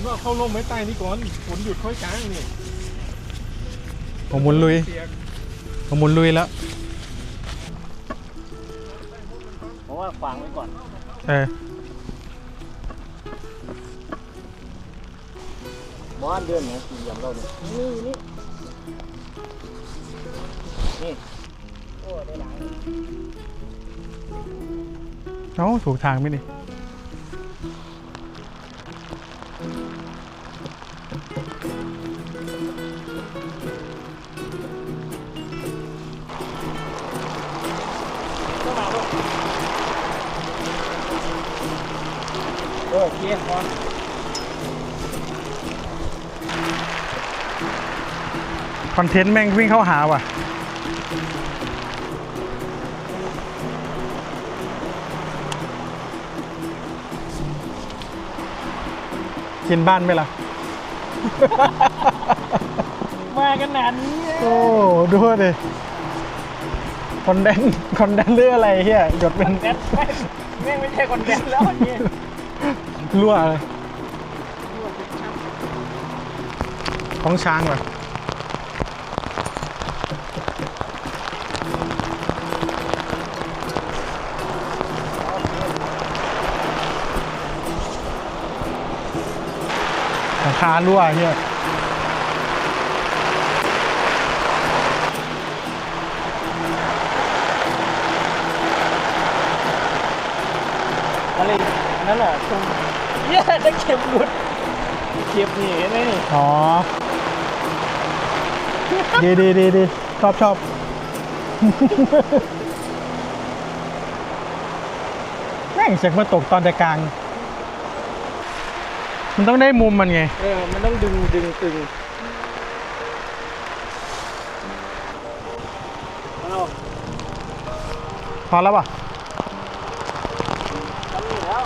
ผมก็เข้าร่มไว้ใต้นี้ก่อนฝนหยุดค่อยกลางนี่ผมหมุนลุย เปียกผมหมุนลุยแล้วผมว่าขวางไว้ก่อน เออบ้านเดือนเนี่ยสี่เหลี่ยมเราเนี่ยนี่นี่นี่โอ้ได้หลาย เอ้าถูกทางไหมนี่ โอเคพอคอนเทนต์แม่งวิ่งเข้าหาว่ะ กินบ้านไหมล่ะ มากันนานนี้โอ้ดูดิคอนเดนคอนเดนหรืออะไรเฮียหยดเป็น แดนแม่งไม่ใช่คนแดนแล้วนี่ รั่วเลยของช้างว่ะหลังคารั่วเฮียอะไรนั่นแหละตรง เย้ได้เข็มหลุดเข็มนี่เห็นไหมนี่อ๋อ ดีดีดีดีชอบชอบแม่งเสียงมาตกตอนแต่กลาง มันต้องได้มุมมันไง เออ มันต้องดึงดึงตึงเอาพอแล้วป่ะทำนี่แล้ว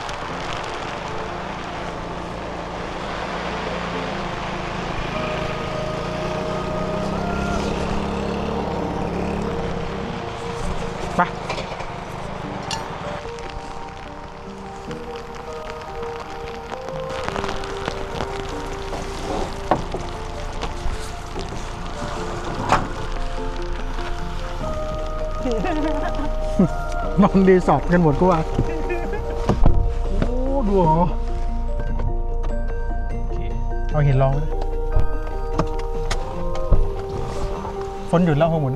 นอนรีสอร์ทกันหมดกูว่าโอ้ดูเหรอเอาหินลอง ฝนหยุดแล้วหัวหมุน